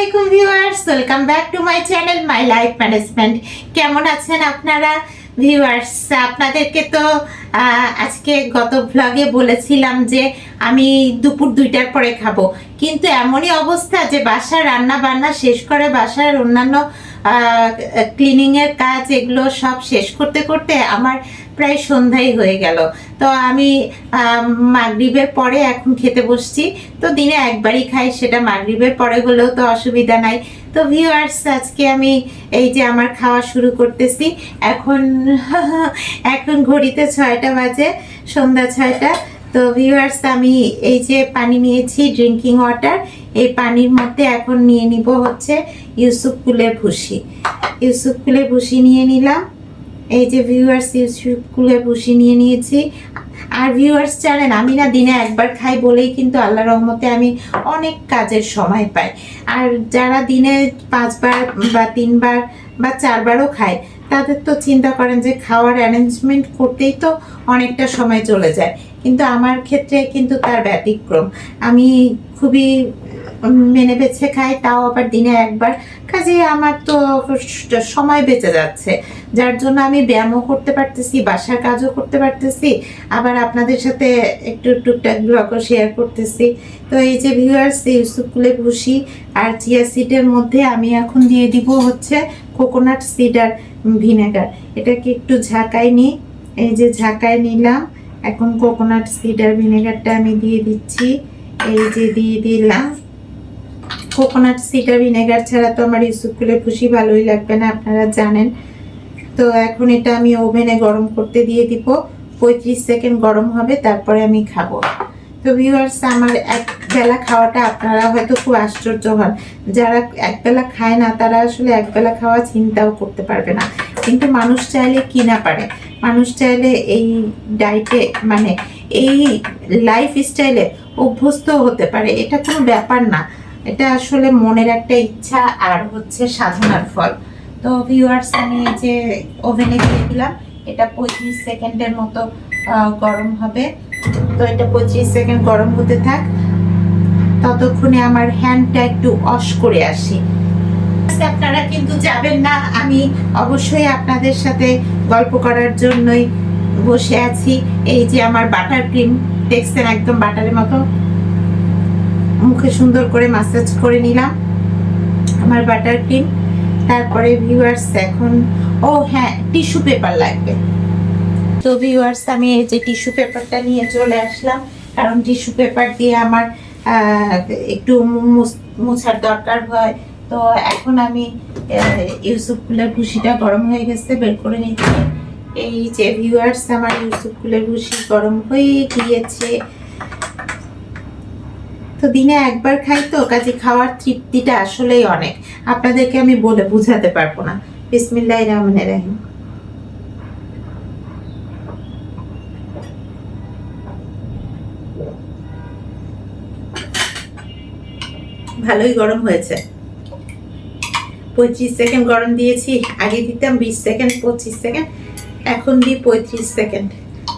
আলাইকুম viewers, welcome back to my channel, my life management. কেমন আছেন আপনারা ভিউয়ার্স? আপনাদেরকে তো আজকে গত ভ্লগে বলেছিলাম যে আমি দুপুর দুইটার পরে খাব। কিন্তু এমনই অবস্থা যে বাসার রান্না বান্না শেষ করে বাসার অন্যান্য ক্লিনিংয়ের কাজ এগুলো সব শেষ করতে করতে আমার প্রায় সন্ধ্যাই হয়ে গেল। তো আমি মাগরিবের পরে এখন খেতে বসছি। তো দিনে একবারই খাই, সেটা মাগরিবের পরে হলেও তো অসুবিধা নাই। তো ভিউয়ার্স আজকে আমি এই যে আমার খাওয়া শুরু করতেছি। এখন এখন ঘড়িতে ছয়টা বাজে, সন্ধ্যা ছয়টা। তো ভিউয়ার্স আমি এই যে পানি নিয়েছি ড্রিঙ্কিং ওয়াটার এই পানির মধ্যে এখন নিয়ে নিব হচ্ছে ইউসুফ কুলের ভুসি। ইউসুফ কুলের ভুসি নিয়ে নিলাম। এই যে ভিউয়ার্স কুলের ভুসি নিয়ে নিয়েছি। আর ভিউয়ার্স জানেন আমি না দিনে একবার খাই বলেই কিন্তু আল্লাহ রহমতে আমি অনেক কাজের সময় পাই। আর যারা দিনে পাঁচবার বা তিনবার বা চারবারও খায়, তাদের তো চিন্তা করেন যে খাওয়ার অ্যারেঞ্জমেন্ট করতেই তো অনেকটা সময় চলে যায়। কিন্তু আমার ক্ষেত্রে কিন্তু তার ব্যতিক্রম। আমি খুবই মেনে বেছে খাই তাও আবার দিনে একবার। কাজে আমার তো সময় বেঁচে যাচ্ছে। যার জন্য আমি ব্যায়ামও করতে পারতেছি, বাসার কাজও করতে পারতেছি। আবার আপনাদের সাথে একটু টুকটাক ব্লগও শেয়ার করতেছি। তো এই যে ভিউয়ার্স ইউসুফ কুলে ভুসি আর চিয়া সিডের মধ্যে আমি এখন দিয়ে দিব হচ্ছে কোকোনাট সিড আর ভিনেগার এটাকে একটু ঝাঁকাই নিই। এই যে ঝাঁকায় নিলাম। এখন কোকোনাট সিড আর ভিনেগারটা আমি দিয়ে দিচ্ছি। এই যে দিয়ে দিলাম। কোকোনাট সিডার ভিনেগার ছাড়া তো আমার ইউসুফগুলো খুশি ভালোই লাগবে না, আপনারা জানেন। তো এখন এটা আমি ওভেনে গরম করতে দিয়ে দিব, পঁয়ত্রিশ সেকেন্ড গরম হবে, তারপরে আমি খাব। তো ভিউয়ার্স আমার এক বেলা খাওয়াটা আপনারা হয়তো খুব আশ্চর্য হন। যারা একবেলা খায় না, তারা আসলে একবেলা খাওয়া চিন্তাও করতে পারবে না। কিন্তু মানুষ চাইলে কি না পারে? মানুষ চাইলে এই ডায়েটে মানে এই লাইফ স্টাইলে অভ্যস্ত হতে পারে। এটা কোনো ব্যাপার না। এটা আসলে মনের একটা ইচ্ছা আর হচ্ছে সাধনার ফল। তো ভিউয়ার্স আমি এই যে ওভেনে দিয়ে দিলাম, এটা পঁয়ত্রিশ সেকেন্ডের মতো গরম হবে। তো এটা পঁচিশ সেকেন্ড গরম হতে থাক। ততক্ষণে আমার হ্যান্ডটা একটু অশ করে আসি। আপনারা কিন্তু যাবেন না, আমি অবশ্যই আপনাদের সাথে গল্প করার জন্যই বসে আছি। এই যে আমার বাটার ক্রিম দেখছেন একদম বাটারের মতো? মুখে সুন্দর করে মাসাজ করে নিলাম, আমার বাটার ক্রিম তারপরে ভিউয়ার্স এখন, ও হ্যাঁ টিস্যু পেপার লাগবে। তো ভিউয়ার্স আমি এই যে টিস্যু পেপারটা নিয়ে চলে আসলাম। কারণ টিস্যু পেপার দিয়ে আমার একটু মুছ- মোছার দরকার হয়। তো এখন আমি ইউসুফ ফুলের ভুসিটা গরম হয়ে গেছে, বের করে নিচ্ছি। এই যে ভিউয়ার্স আমার ইউসুফ ফুলের ভুসি গরম হয়ে গিয়েছে। তো দিনে একবার খাই তো, কাজে খাওয়ার তৃপ্তিটা আসলেই অনেক। আপনাদেরকে আমি বলে বুঝাতে পারব না। বিসমিল্লাহ রহমানের রাহিম। ভালোই গরম হয়েছে। পঁচিশ সেকেন্ড গরম দিয়েছি, আগে দিতাম বিশ সেকেন্ড, পঁচিশ সেকেন্ড, এখন দিই পঁয়ত্রিশ সেকেন্ড।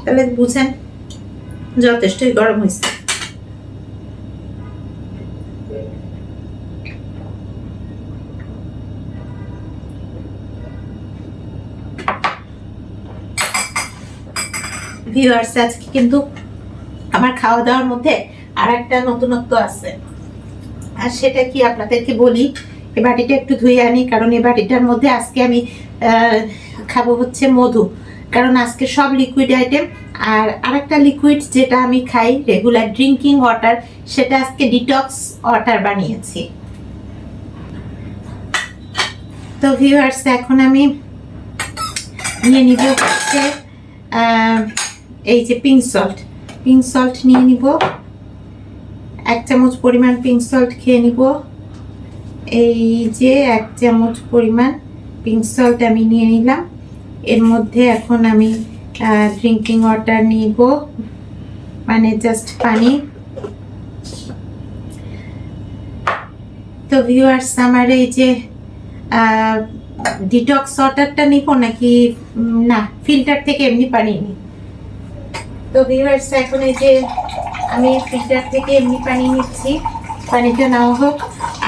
তাহলে বুঝেন, যথেষ্টই গরম হয়েছে। ভিউয়ার্স আজকে কিন্তু আমার খাওয়া দাওয়ার মধ্যে আর একটা নতুনত্ব আছে। আর সেটা কি আপনাদেরকে বলি এই বাটিটা একটু ধুয়ে আনি, কারণ এই বাটিটার মধ্যে আজকে আমি খাব হচ্ছে মধু। কারণ আজকে সব লিকুইড আইটেম আর আরেকটা লিকুইড যেটা আমি খাই রেগুলার ড্রিঙ্কিং ওয়াটার সেটা আজকে ডিটক্স ওয়াটার বানিয়েছি। তো ভিউয়ার্স এখন আমি নিয়ে নিব হচ্ছে এই যে পিঙ্ক সল্ট পিঙ্ক সল্ট নিয়ে নিব। এক চামচ পরিমাণ পিঙ্ক সল্ট খেয়ে নিব। এই যে এক চামচ পরিমাণ পিঙ্ক সল্ট আমি নিয়ে নিলাম। এর মধ্যে এখন আমি ড্রিঙ্কিং ওয়াটার নিব। মানে জাস্ট পানি। তো ভিউয়ার্স আমার এই যে ডিটক্স ওয়াটারটা নিব নাকি না ফিল্টার থেকে এমনি পানি নিই তো ভিউয়ার্স এখন এই যে আমি ফিল্টার থেকে এমনি পানি নিচ্ছি, পানিটা নাও হোক।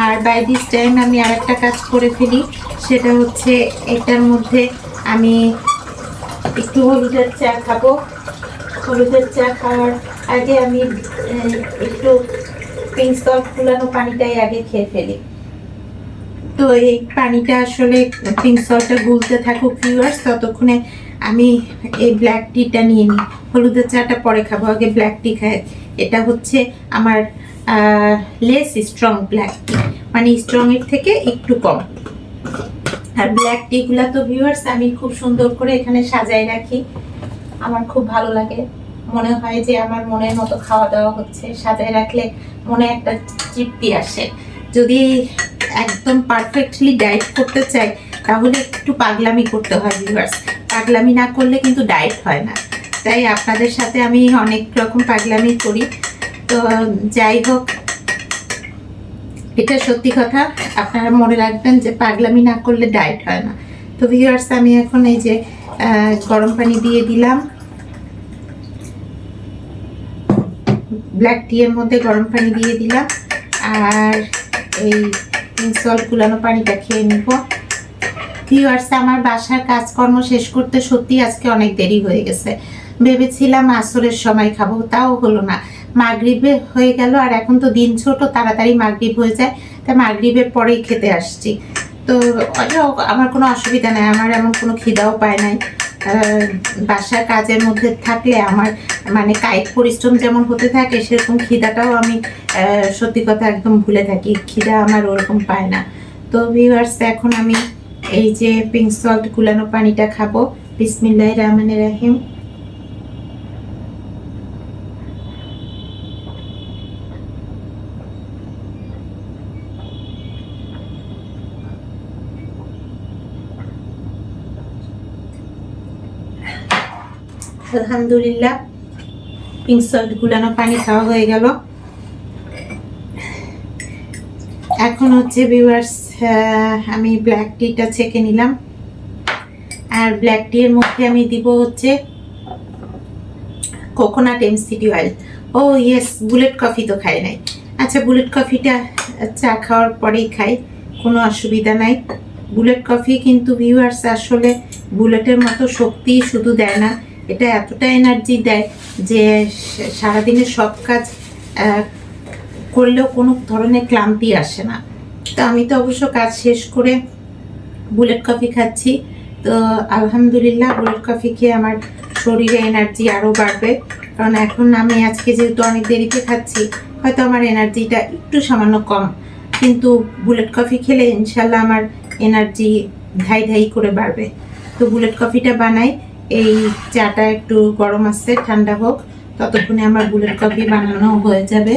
আর বাই দিস টাইম আমি আর একটা কাজ করে ফেলি, সেটা হচ্ছে এটার মধ্যে আমি একটু হলুদের চা খাব। হলুদের চা খাওয়ার আগে আমি একটু পিঙ্ক সল্ট ফুলানো পানিটাই আগে খেয়ে ফেলি। তো এই পানিটা আসলে পিঙ্ক সল্টটা গুলতে থাকুক ভিউয়ার্স ততক্ষণে আমি এই ব্ল্যাক টিটা নিয়ে নিই। হলুদের চাটা পরে খাব। আগে ব্ল্যাক টি খাই। এটা হচ্ছে আমার লেস স্ট্রং ব্ল্যাক টি মানে স্ট্রংয়ের থেকে একটু কম। আর ব্ল্যাক টিগুলা তো ভিউয়ার্স আমি খুব সুন্দর করে এখানে সাজাই রাখি। আমার খুব ভালো লাগে। মনে হয় যে আমার মনের মতো খাওয়া দাওয়া হচ্ছে। সাজায় রাখলে মনে একটা তৃপ্তি আসে। যদি একদম পারফেক্টলি ডায়েট করতে চাই, তাহলে একটু পাগলামি করতে হয় ভিউয়ার্স পাগলামি না করলে কিন্তু ডায়েট হয় না। তাই আপনাদের সাথে আমি অনেক রকম পাগলামি করি। তো যাই হোক, এটা সত্যি কথা। আপনারা মনে রাখবেন যে পাগলামি না করলে ডায়েট হয় না। তো ভিউয়ার্স আমি এখন এই যে গরম পানি দিয়ে দিলাম। ব্ল্যাক টি এর মধ্যে গরম পানি দিয়ে দিলাম। আর এই সল্ট গুলানো পানিটা খেয়ে নিব। ভিউয়ার্স আমার বাসার কাজকর্ম শেষ করতে সত্যি আজকে অনেক দেরি হয়ে গেছে। ভেবেছিলাম আসরের সময় খাব, তাও হলো না। মাগরিবে হয়ে গেল আর এখন তো দিন ছোট, তাড়াতাড়ি মাগরিব হয়ে যায়। তাই মাগরিবের পরেই খেতে আসছি। তো আমার কোনো অসুবিধা নাই, আমার এমন কোনো খিদাও পায় নাই। বাসার কাজের মধ্যে থাকলে আমার মানে কায়িক পরিশ্রম যেমন হতে থাকে, সেরকম খিদাটাও আমি সত্যি কথা একদম ভুলে থাকি। খিদা আমার ওরকম পায় না। তো ভিউয়ার্স এখন আমি এই যে পিঙ্ক সল্ট গুলানো পানিটা খাব। বিসমিল্লাহ রহমানের রাহিম। আলহামদুলিল্লাহ। পিঙ্ক সল্ট গুলানো পানি খাওয়া হয়ে গেল। এখন হচ্ছে ভিউয়ার্স আমি ব্ল্যাক টিটা ছেঁকে নিলাম। আর ব্ল্যাক টি এর মধ্যে আমি দিব হচ্ছে কোকোনাট এমসিডি অয়েল ও ইয়েস বুলেট কফি তো খাই নাই। আচ্ছা বুলেট কফিটা চা খাওয়ার পরেই খাই, কোনো অসুবিধা নাই। বুলেট কফি কিন্তু ভিউয়ার্স আসলে বুলেটের মতো শক্তি শুধু দেয় না। এটা এতটা এনার্জি দেয় যে সারাদিনের সব কাজ করলেও কোনো ধরনের ক্লান্তি আসে না। তো আমি তো অবশ্য কাজ শেষ করে বুলেট কফি খাচ্ছি। তো আলহামদুলিল্লাহ বুলেট কফি খেয়ে আমার শরীরে এনার্জি আরও বাড়বে। কারণ এখন আমি আজকে যেহেতু অনেক দেরিতে খাচ্ছি, হয়তো আমার এনার্জিটা একটু সামান্য কম। কিন্তু বুলেট কফি খেলে ইনশাল্লাহ আমার এনার্জি ধাই ধাই করে বাড়বে। তো বুলেট কফিটা বানাই। এই চাটা একটু গরম আসছে ঠান্ডা হোক, ততক্ষণে আমার বুলেট কফি বানানো হয়ে যাবে।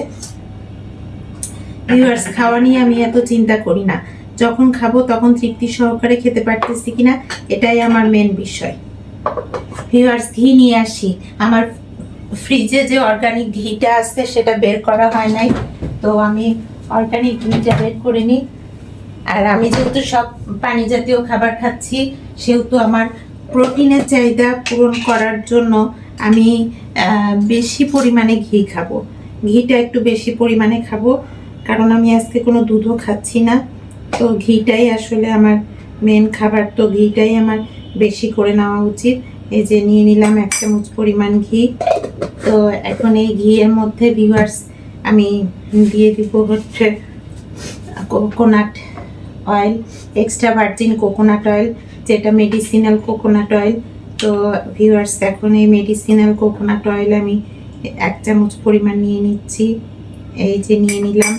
ভিউয়ার্স খাওয়া নিয়ে আমি এত চিন্তা করি না। যখন খাব তখন তৃপ্তি সহকারে খেতে পারতেছি কিনা, এটাই আমার মেন বিষয়। ভিউয়ার্স ঘি নিয়ে আসি। আমার ফ্রিজে যে অর্গানিক ঘিটা আছে, সেটা বের করা হয় নাই। তো আমি অর্গানিক ঘিটা বের করে নিই। আর আমি যেহেতু সব পানি জাতীয় খাবার খাচ্ছি, সেহেতু আমার প্রোটিনের চাহিদা পূরণ করার জন্য আমি বেশি পরিমাণে ঘি খাব। ঘিটা একটু বেশি পরিমাণে খাব, কারণ আমি আজকে কোনো দুধও খাচ্ছি না। তো ঘিটাই আসলে আমার মেন খাবার। তো ঘিটাই আমার বেশি করে নেওয়া উচিত। এই যে নিয়ে নিলাম এক চামচ পরিমাণ ঘি। তো এখন এই ঘিয়ের মধ্যে ভিউয়ার্স আমি দিয়ে দিব হচ্ছে coconut oil extra virgin coconut oil যেটা মেডিসিনাল কোকোনাট অয়েল তো ভিউয়ার্স এখন এই মেডিসিনাল কোকোনাট অয়েল আমি এক চামচ পরিমাণ নিয়ে নিচ্ছি। এই যে নিয়ে নিলাম,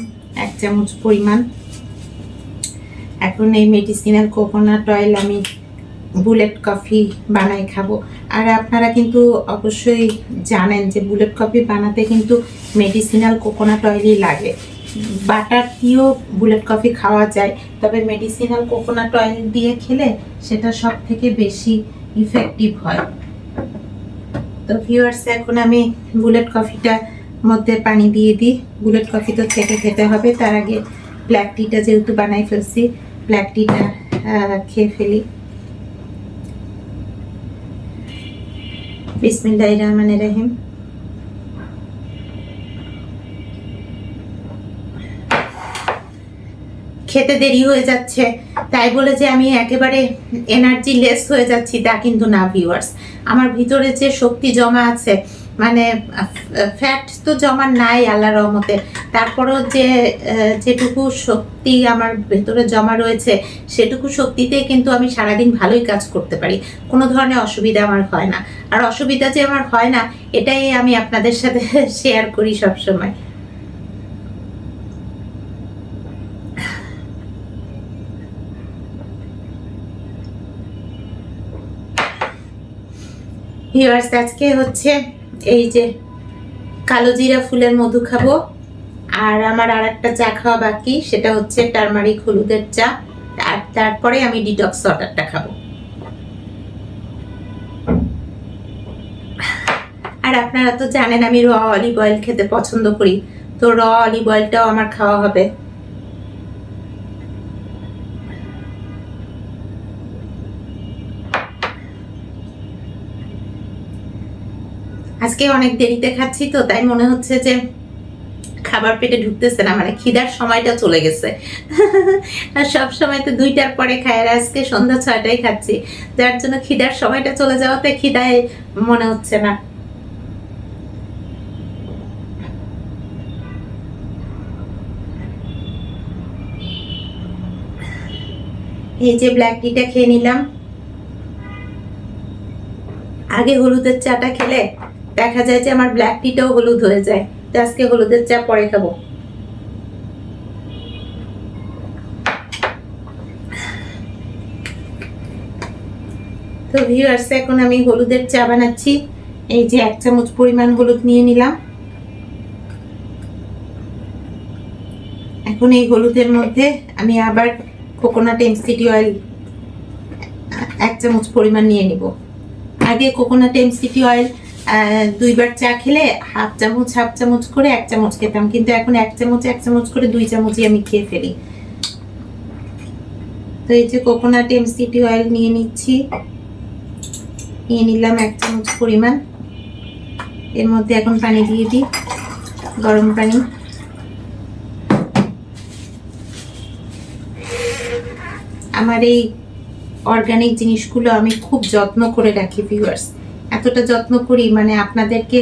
এক চামচ পরিমাণ। এখন এই মেডিসিনাল কোকোনাট অয়েল আমি বুলেট কফি বানাই খাব। আর আপনারা কিন্তু অবশ্যই জানেন যে বুলেট কফি বানাতে কিন্তু মেডিসিনাল কোকোনাট অয়েলই লাগে। বাটার দিয়েও বুলেট কফি খাওয়া যায়, তবে মেডিসিনাল কোকোনাট অয়েল দিয়ে খেলে সেটা সব থেকে বেশি ইফেক্টিভ হয়। তো ভিউয়ার্স এখন আমি বুলেট কফিটা মধ্যে পানি দিয়ে দিই। বুলেট কফি তো থেকে খেতে হবে, তার আগে ব্ল্যাক টিটা যেহেতু বানাই ফেলছি ব্ল্যাক টিটা খেয়ে ফেলি। বিসমিল্লাহ রহমান রহিম। খেতে দেরি হয়ে যাচ্ছে। তাই বলে যে আমি একেবারে এনার্জি লেস হয়ে যাচ্ছি তা কিন্তু না ভিউয়ার্স আমার ভিতরে যে শক্তি জমা আছে মানে ফ্যাট তো জমা নাই আল্লাহ রহমতে। তারপরেও যে যেটুকু শক্তি আমার ভেতরে জমা রয়েছে, সেটুকু শক্তিতেই কিন্তু আমি সারাদিন ভালোই কাজ করতে পারি। কোনো ধরনের অসুবিধা আমার হয় না। আর অসুবিধা যে আমার হয় না, এটাই আমি আপনাদের সাথে শেয়ার করি সবসময়। ভিউয়ার্স আজকে হচ্ছে এই যে কালো জিরা ফুলের মধু খাব। আর আমার আর একটা চা খাওয়া বাকি, সেটা হচ্ছে টারমারিক হলুদের চা। আর তারপরে আমি ডিটক্স ওয়াটারটা খাব। আর আপনারা তো জানেন, আমি র অলিভ অয়েল খেতে পছন্দ করি। তো র অলিভ অয়েলটাও আমার খাওয়া হবে। আজকে অনেক দেরিতে খাচ্ছি তো, তাই মনে হচ্ছে যে খাবার পেটে ঢুকতেছে না মানে খিদার সময়টা চলে গেছে। সব সময় তো দুইটার পরে খায়, আর আজকে সন্ধ্যা ছয়টায় খাচ্ছি। যার জন্য খিদার সময়টা চলে যাওয়াতে খিদায় মনে হচ্ছে না। এই যে ব্ল্যাক টিটা খেয়ে নিলাম। আগে হলুদের চাটা খেলে দেখা যায় যে আমার ব্ল্যাক টিটাও হলুদ হয়ে যায়। তো আজকে হলুদের চা পরে খাব। তো ভিউয়ার্স এখন আমি হলুদের চা বানাচ্ছি। এই যে এক চামচ পরিমাণ হলুদ নিয়ে নিলাম। এখন এই হলুদের মধ্যে আমি আবার কোকোনাট এমসিটি অয়েল এক চামচ পরিমাণ নিয়ে নিব। আগে কোকোনাট এমসিটি অয়েল দুইবার চা খেলে হাফ চামচ হাফ চামচ করে এক চামচ খেতাম। কিন্তু এখন এক চামচ এক চামচ করে দুই চামচই আমি খেয়ে ফেলি। তো এই যে কোকোনাট এমসিটি অয়েল নিয়ে নিচ্ছি। নিয়ে নিলাম এক চামচ পরিমাণ। এর মধ্যে এখন পানি দিয়ে দিই, গরম পানি। আমার এই অর্গানিক জিনিসগুলো আমি খুব যত্ন করে রাখি ভিউয়ার্স এতটা যত্ন করি মানে আপনাদেরকে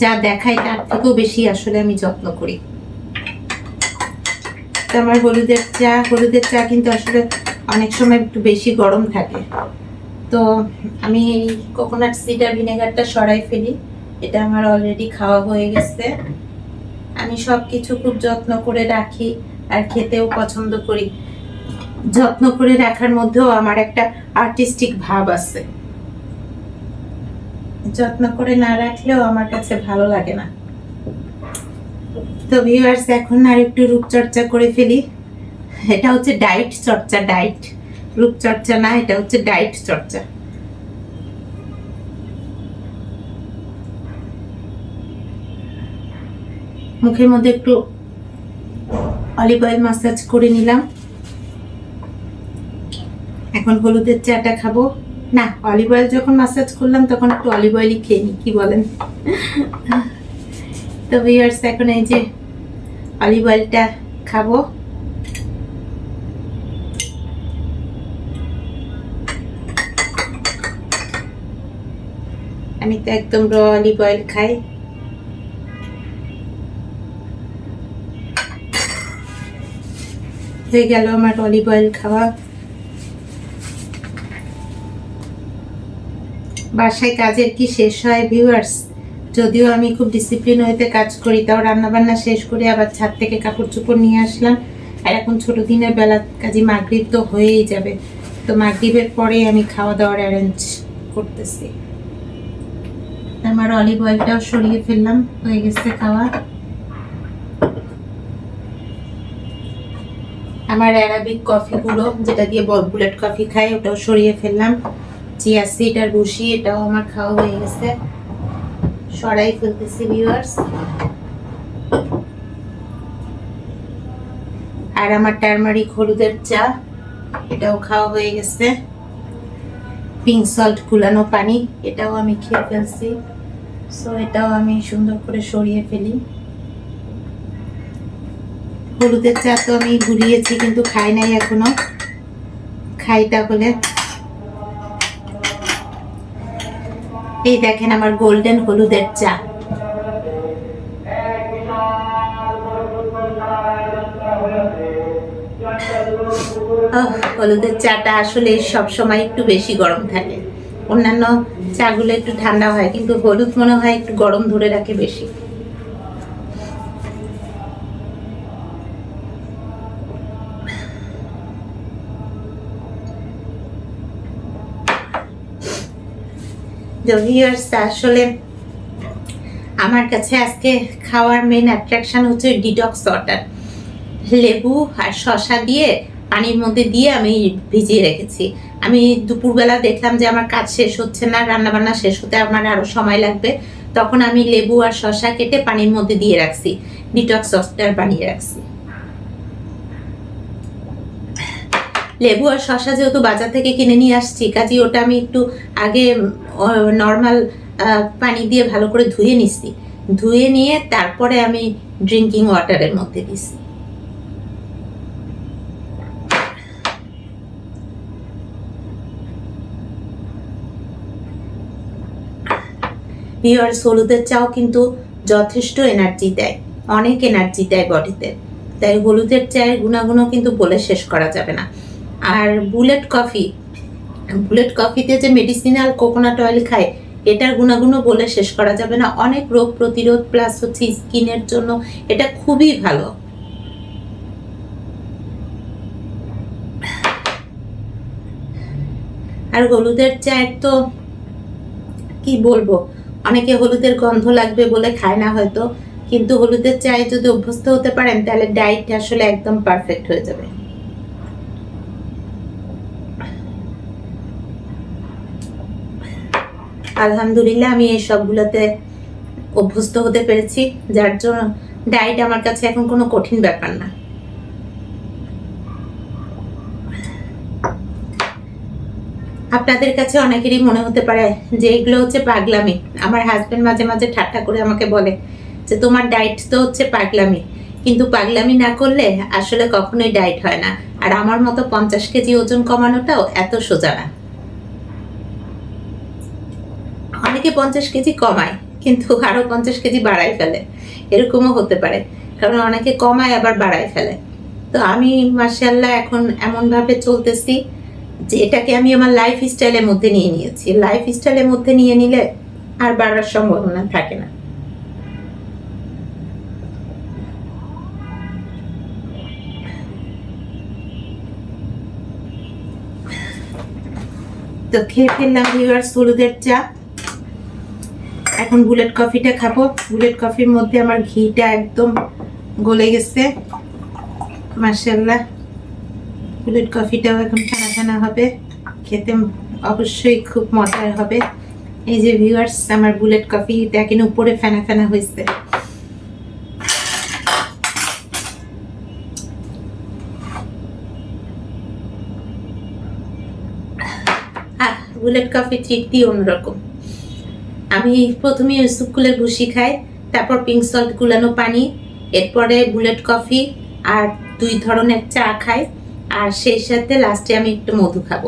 যা দেখাই তার থেকেও বেশি আসলে আমি যত্ন করি। তো আমার হলুদের চা হলুদের চা কিন্তু আসলে অনেক সময় একটু বেশি গরম থাকে। তো আমি এই কোকোনাট সিডার ভিনেগারটা সরাই ফেলি, এটা আমার অলরেডি খাওয়া হয়ে গেছে। আমি সব কিছু খুব যত্ন করে রাখি আর খেতেও পছন্দ করি। যত্ন করে রাখার মধ্যেও আমার একটা আর্টিস্টিক ভাব আছে। যত্ন করে না রাখলেও আমার কাছে ভালো লাগে না। তো ভিউয়ার্স এখন আর একটু রূপচর্চা করে ফেলি। এটা হচ্ছে ডায়েট চর্চা ডায়েট রূপচর্চা না, এটা হচ্ছে ডায়েট চর্চা। মুখের মধ্যে একটু অলিভ অয়েল মাসাজ করে নিলাম। এখন হলুদের চাটা খাব। না অলিভ অয়েল যখন মাসাজ করলাম তখন একটু অলিভ অয়েলই খেয়ে নিই, কি বলেন? তো ভিউয়ার্স এখন এই যে অলিভ অয়েলটা খাব। আমি তো একদম র অলিভ অয়েল খাই। হয়ে গেল আমার অলিভ অয়েল খাওয়া। বাসায় কাজের কি শেষ হয় ভিউয়ার্স যদিও আমি খুব ডিসিপ্লিন হইতে কাজ করি, তাও রান্নাবান্না শেষ করে আবার ছাদ থেকে কাপড় চোপড় নিয়ে আসলাম। আর এখন ছোট দিনের বেলা কাজে মাগরিব তো হয়েই যাবে। তো মাগরিবের পরে আমি খাওয়া দাওয়ার অ্যারেঞ্জ করতেছি। আমার অলিভ অয়েলটাও সরিয়ে ফেললাম, হয়ে গেছে খাওয়া। আমার অ্যারাবিক কফি গুঁড়ো, যেটা দিয়ে বুলেট কফি খাই ওটাও সরিয়ে ফেললাম। চিয়া সিড আর বসি এটাও আমার খাওয়া হয়ে গেছে। সরাই ফেলতেছি ভিউয়ার্স আর আমার টারমারিক হলুদের চা, এটাও খাওয়া হয়ে গেছে। পিঙ্ক সল্ট কুলানো পানি, এটাও আমি খেয়ে ফেলছি। সো এটাও আমি সুন্দর করে সরিয়ে ফেলি। হলুদের চা তো আমি গুলিয়েছি কিন্তু খাই নাই এখনও। খাই তাহলে। এই দেখেন আমার গোল্ডেন হলুদের চা। হলুদের চাটা আসলে সব সময় একটু বেশি গরম থাকে। অন্যান্য চাগুলো একটু ঠান্ডা হয়, কিন্তু হলুদ মনে হয় একটু গরম ধরে রাখে বেশি। আসলে আমার কাছে আজকে খাওয়ার মেন অ্যাট্রাকশন হচ্ছে ডিটক্স ওয়াটার লেবু আর শশা দিয়ে, পানির মধ্যে দিয়ে আমি ভিজিয়ে রেখেছি। আমি দুপুরবেলা দেখলাম যে আমার কাজ শেষ হচ্ছে না, রান্নাবান্না শেষ হতে আমার আরও সময় লাগবে। তখন আমি লেবু আর শশা কেটে পানির মধ্যে দিয়ে রাখছি ডিটক্স ওয়াটার বানিয়ে রাখছি। লেবু আর শশা যেহেতু বাজার থেকে কিনে নিয়ে আসছি কাজে ওটা আমি একটু আগে নর্মাল পানি দিয়ে ভালো করে ধুয়ে নিচ্ছি ধুয়ে নিয়ে তারপরে আমি ড্রিঙ্কিং ওয়াটারের মধ্যে দিচ্ছি পিওর হলুদের চাও কিন্তু যথেষ্ট এনার্জি দেয়, অনেক এনার্জি দেয় বডিতে তাই হলুদের চায়ের গুণাগুণও কিন্তু বলে শেষ করা যাবে না। আর বুলেট কফি, বুলেট কফিতে যে মেডিসিনাল কোকোনাট অয়েল খায়, এটার গুণাগুণও বলে শেষ করা যাবে না। অনেক রোগ প্রতিরোধ প্লাস হচ্ছে স্কিনের জন্য এটা খুবই ভালো। আর হলুদের চায়ের তো কি বলব, অনেকে হলুদের গন্ধ লাগবে বলে খায় না হয়তো, কিন্তু হলুদের চায়ে যদি অভ্যস্ত হতে পারেন, তাহলে ডায়েট আসলে একদম পারফেক্ট হয়ে যাবে। আলহামদুলিল্লাহ, আমি এই সবগুলোতে অভ্যস্ত হতে পেরেছি, যার জন্য ডায়েট আমার কাছে এখন কোনো কঠিন ব্যাপার না। আপনাদের কাছে অনেকেরই মনে হতে পারে যে এগুলো হচ্ছে পাগলামি। আমার হাজব্যান্ড মাঝে মাঝে ঠাট্টা করে আমাকে বলে যে, তোমার ডায়েট তো হচ্ছে পাগলামি। কিন্তু পাগলামি না করলে আসলে কখনোই ডায়েট হয় না। আর আমার মতো পঞ্চাশ কেজি ওজন কমানোটাও এত সোজা না। অনেকে পঞ্চাশ কেজি কমায়, কিন্তু আরও পঞ্চাশ কেজি বাড়াই ফেলে। এরকমও হতে পারে, কারণ অনেকে কমায় আবার বাড়াই ফেলে। তো আমি মার্শাল্লাহ এখন এমনভাবে চলতেছি যে এটাকে আমি আমার লাইফ স্টাইলের মধ্যে নিয়ে নিয়েছি। লাইফ স্টাইলের মধ্যে নিয়ে নিলে আর বাড়ার সম্ভাবনা থাকে না। তো খেয়ে ফেললাম ভিউয়ার্স হলুদের চা। এখন বুলেট কফিটা খাব। বুলেট কফির মধ্যে আমার ঘিটা একদম গলে গেছে। মার্শাল্লাহ বুলেট কফিটাও এখন ফেনা ফেনা হবে। খেতে অবশ্যই খুব মজার হবে। এই যে ভিউয়ার্স আমার বুলেট কফি দেখেন উপরে ফেনা ফেনা হয়েছে। বুলেট কফি তৃপ্তি অন্যরকম। আমি প্রথমে সুকুলের ভুসি খাই, তারপর পিঙ্ক সল্ট গুলানো পানি, এরপরে বুলেট কফি আর দুই ধরনের চা খাই, আর সেই সাথে লাস্টে আমি একটু মধু খাব।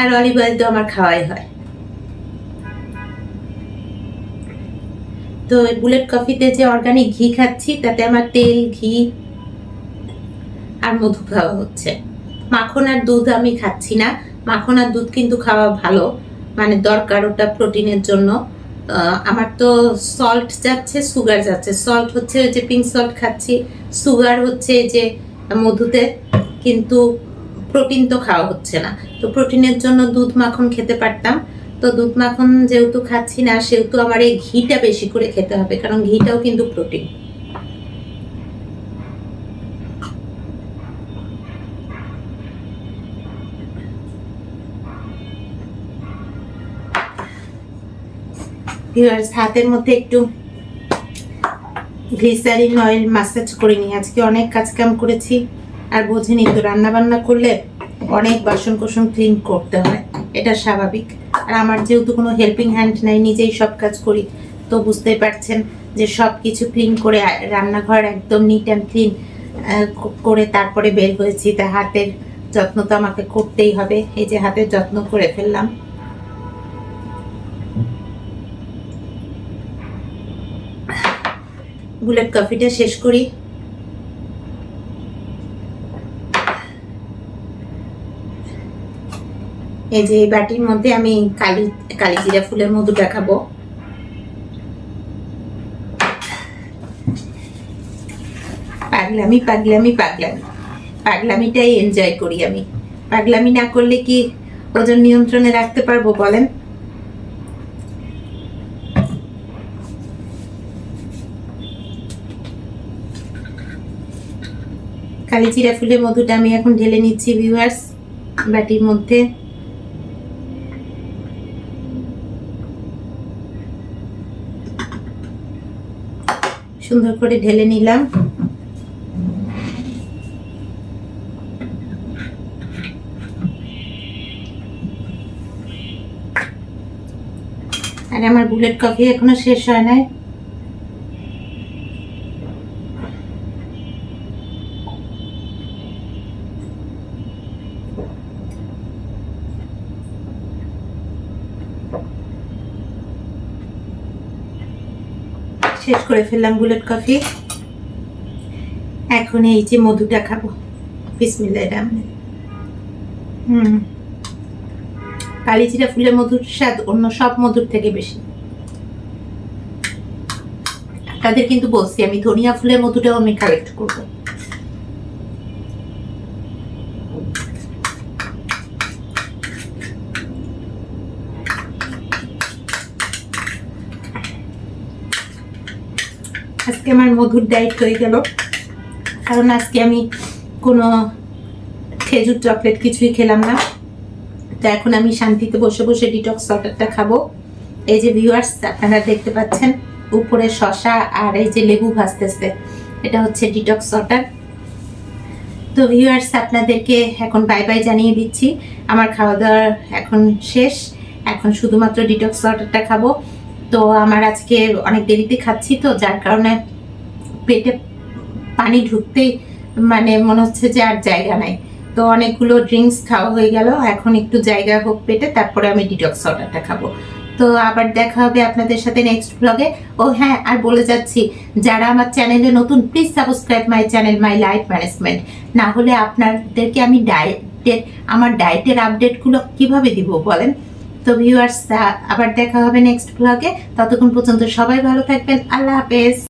আর অলিভ অয়েল তো আমার খাওয়াই হয়। তো বুলেট কফিতে যে অর্গানিক ঘি খাচ্ছি, তাতে আমার তেল, ঘি আর মধু খাওয়া হচ্ছে। মাখন আর দুধ আমি খাচ্ছি না। মাখন আর দুধ কিন্তু খাওয়া ভালো মানে দরকার ওটা প্রোটিনের জন্য। আমার তো সল্ট যাচ্ছে সুগার যাচ্ছে। সল্ট হচ্ছে ওই যে পিঙ্ক সল্ট খাচ্ছি সুগার হচ্ছে যে মধুতে, কিন্তু প্রোটিন তো খাওয়া হচ্ছে না। তো প্রোটিনের জন্য দুধ মাখন খেতে পারতাম। তো দুধ মাখন যেহেতু খাচ্ছি না, সেহেতু আমার এই ঘিটা বেশি করে খেতে হবে, কারণ ঘিটাও কিন্তু প্রোটিন হাতের মধ্যে একটু গ্লিসারিন অয়েল মাসাজ করে নিই আজকে অনেক কাজ কাম করেছি। আর বোঝেনি তো রান্না বান্না করলে অনেক বাসন কোসন ক্লিন করতে হয়, এটা স্বাভাবিক। আর আমার যেহেতু কোনো হেল্পিং হ্যান্ড নাই, নিজেই সব কাজ করি, তো বুঝতেই পারছেন যে সব কিছু ক্লিন করে রান্নাঘর একদম নিট অ্যান্ড ক্লিন করে তারপরে বের হয়েছি। তা হাতের যত্ন তো আমাকে করতেই হবে। এই যে হাতের যত্ন করে ফেললাম। বুলেট কফিটা শেষ করি। এই যে এই বাটির মধ্যে আমি কালি কালি জিরা ফুলের মধুটা খাব পাগলামি পাগলামি পাগলামি। পাগলামিটাই এনজয় করি আমি। পাগলামি না করলে কি ওজন নিয়ন্ত্রণে রাখতে পারব বলেন? কালিজিরা ফুলের মধুটা আমি এখন ঢেলে নিচ্ছি ভিউয়ার্স বাটির মধ্যে। সুন্দর করে ঢেলে নিলাম। আর আমার বুলেট কফি এখনও শেষ হয় নাই শেষ করে ফেললাম বুলেট কফি। এখন এই যে মধুটা খাব। বিসমিল্লাহ রহমান হুম। কালিজিরা ফুলের মধুর স্বাদ অন্য সব মধুর থেকে বেশি। তাদের কিন্তু বলছি, আমি ধনিয়া ফুলের মধুটাও আমি কালেক্ট করব আজকে আমার মধুর ডায়েট হয়ে গেল। কারণ আজকে আমি কোনো খেজুর চকলেট কিছুই খেলাম না। তো এখন আমি শান্তিতে বসে বসে ডিটক্স ওয়াটারটা খাব। এই যে ভিউয়ার্স আপনারা দেখতে পাচ্ছেন, উপরে শশা আর এই যে লেবু ভাজতেছে। এটা হচ্ছে ডিটক্স ওয়াটার তো ভিউয়ার্স আপনাদেরকে এখন বাই বাই জানিয়ে দিচ্ছি। আমার খাওয়া দাওয়া এখন শেষ। এখন শুধুমাত্র ডিটক্স ওয়াটারটা খাব। তো আমার আজকে অনেক দেরিতে খাচ্ছি তো, যার কারণে পেটে পানি ঢুকতেই মানে মনে হচ্ছে যে আর জায়গা নাই। তো অনেকগুলো ড্রিঙ্কস খাওয়া হয়ে গেল, এখন একটু জায়গা হোক পেটে, তারপরে আমি ডিটক্স ওয়াটারটা খাব। তো আবার দেখা হবে আপনাদের সাথে নেক্সট ব্লগে ও হ্যাঁ আর বলে যাচ্ছি, যারা আমার চ্যানেলে নতুন please subscribe my channel my life management না হলে আপনাদেরকে আমি ডায়েটের আমার ডায়েটের আপডেটগুলো কীভাবে দিব বলেন? তো ভিউয়ার্স আবার দেখা হবে নেক্সট ব্লগে ততক্ষণ পর্যন্ত সবাই ভালো থাকবেন। আল্লাহ হাফেজ।